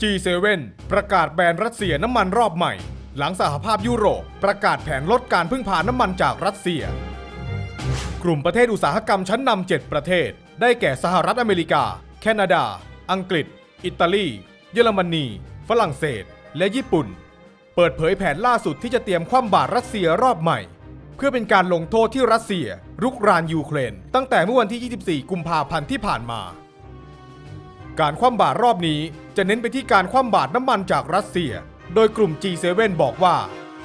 G7 ประกาศแบนรัสเซียน้ำมันรอบใหม่ หลังสหภาพยุโรป ประกาศแผนลดการพึ่งพาน้ำมันจากรัสเซีย กลุ่มประเทศอุตสาหกรรมชั้นนำ7ประเทศ ได้แก่สหรัฐอเมริกา แคนาดา อังกฤษ อิตาลี เยอรมนี ฝรั่งเศส และญี่ปุ่น เปิดเผยแผนล่าสุดที่จะเตรียมคว่ำบาตรรัสเซียรอบใหม่ เพื่อเป็นการลงโทษที่รัสเซียรุกรานยูเครน ตั้งแต่เมื่อวันที่ 24 กุมภาพันธ์ที่ผ่านมา การคว่ำบาตรรอบนี้จะเน้นไปที่การคว่ำบาตรน้ำมันจากรัสเซีย โดยกลุ่ม G7 บอกว่า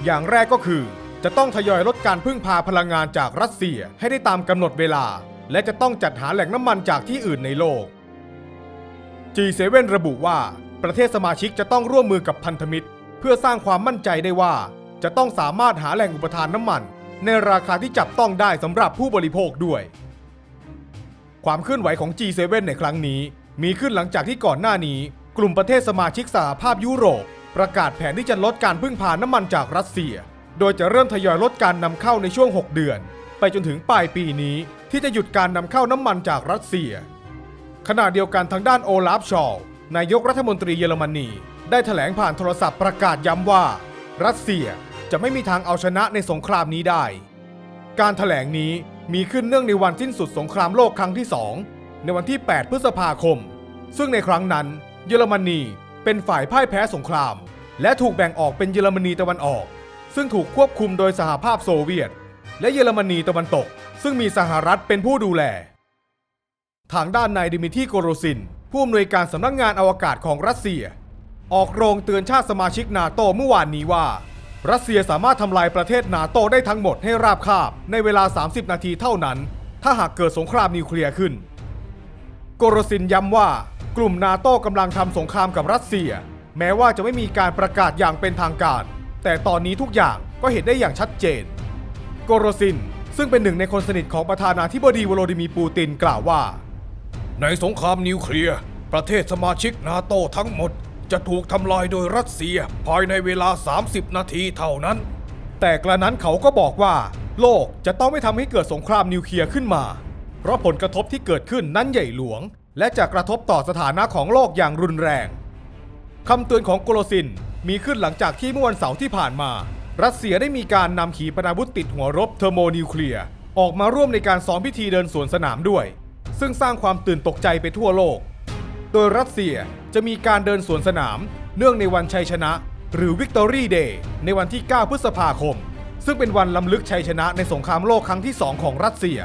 อย่างแรกก็คือ จะต้องทยอยลดการพึ่งพาพลังงานจากรัสเซียให้ได้ตามกำหนดเวลา และจะต้องจัดหาแหล่งน้ำมันจากที่อื่นในโลก G7 ระบุว่า ประเทศสมาชิกจะต้องร่วมมือกับพันธมิตร เพื่อสร้างความมั่นใจได้ว่า จะต้องสามารถหาแหล่งอุปทานน้ำมัน ในราคาที่จับต้องได้สำหรับผู้บริโภคด้วย ความเคลื่อนไหวของ G7 ในครั้งนี้ มีขึ้นหลังจากที่ก่อนหน้านี้ กลุ่มประเทศสมาชิกสหภาพยุโรป ประกาศแผนที่จะลดการพึ่งพาน้ำมันจากรัสเซีย โดยจะเริ่มทยอยลดการนำเข้าในช่วง 6 เดือน ไปจนถึงปลายปีนี้ที่จะหยุดการนำเข้าน้ำมันจากรัสเซีย ขณะเดียวกันทางด้านโอลาฟชอลนายกรัฐมนตรีเยอรมนี ได้แถลงผ่านโทรศัพท์ประกาศย้ำว่า รัสเซียจะไม่มีทางเอาชนะในสงครามนี้ได้ การแถลงนี้มีขึ้นเนื่องในวันสิ้นสุดสงครามโลกครั้งที่2 ในวันที่ 8 พฤษภาคม ซึ่งในครั้งนั้น เยอรมนีเป็นฝ่ายพ่ายแพ้สงคราม และถูกแบ่งออกเป็นเยอรมนีตะวันออก ซึ่งถูกควบคุมโดยสหภาพโซเวียต และเยอรมนีตะวันตก ซึ่งมีสหรัฐเป็นผู้ดูแล ทางด้านนายดิมิทีโกโรซิน ผู้อำนวยการสำนักงานอวกาศของรัสเซีย ออกโรงเตือนชาติสมาชิกนาโตเมื่อวานนี้ว่า รัสเซียสามารถทำลายประเทศนาโตได้ทั้งหมดให้ราบคาบในเวลา 30 นาทีเท่านั้น ถ้าหากเกิดสงครามนิวเคลียร์ขึ้น กโรซินย้ำว่ากลุ่มนาโตกำลังทำสงครามกับรัสเซีย แม้ว่าจะไม่มีการประกาศอย่างเป็นทางการ แต่ตอนนี้ทุกอย่างก็เห็นได้อย่างชัดเจน โกโรซินซึ่งเป็นหนึ่งในคนสนิทของประธานาธิบดีวโลดิมีร์ปูตินกล่าวว่า ในสงครามนิวเคลียร์ ประเทศสมาชิกนาโตทั้งหมด จะถูกทำลายโดยรัสเซียภายในเวลา 30 นาทีเท่านั้น แต่กระนั้นเขาก็บอกว่า โลกจะต้องไม่ทำให้เกิดสงครามนิวเคลียร์ขึ้นมา เพราะผลกระทบที่เกิดขึ้นนั้นใหญ่หลวง และจะกระทบต่อสถานะของโลกอย่างรุนแรงคำเตือนของโกโลซินมีขึ้นหลังจากที่เมื่อวันเสาร์ที่ผ่านมา รัสเซียได้มีการนำขีปนาวุธติดหัวรบเทอร์โมนิวเคลียร์ออกมาร่วมในการซ้อมพิธีเดินสวนสนามด้วย ซึ่งสร้างความตื่นตกใจไปทั่วโลก โดยรัสเซียจะมีการเดินสวนสนาม เนื่องในวันชัยชนะ หรือ Victory Day ในวันที่ 9 พฤษภาคม ซึ่งเป็นวันล้ำลึกชัยชนะในสงครามโลกครั้งที่ 2 ของรัสเซีย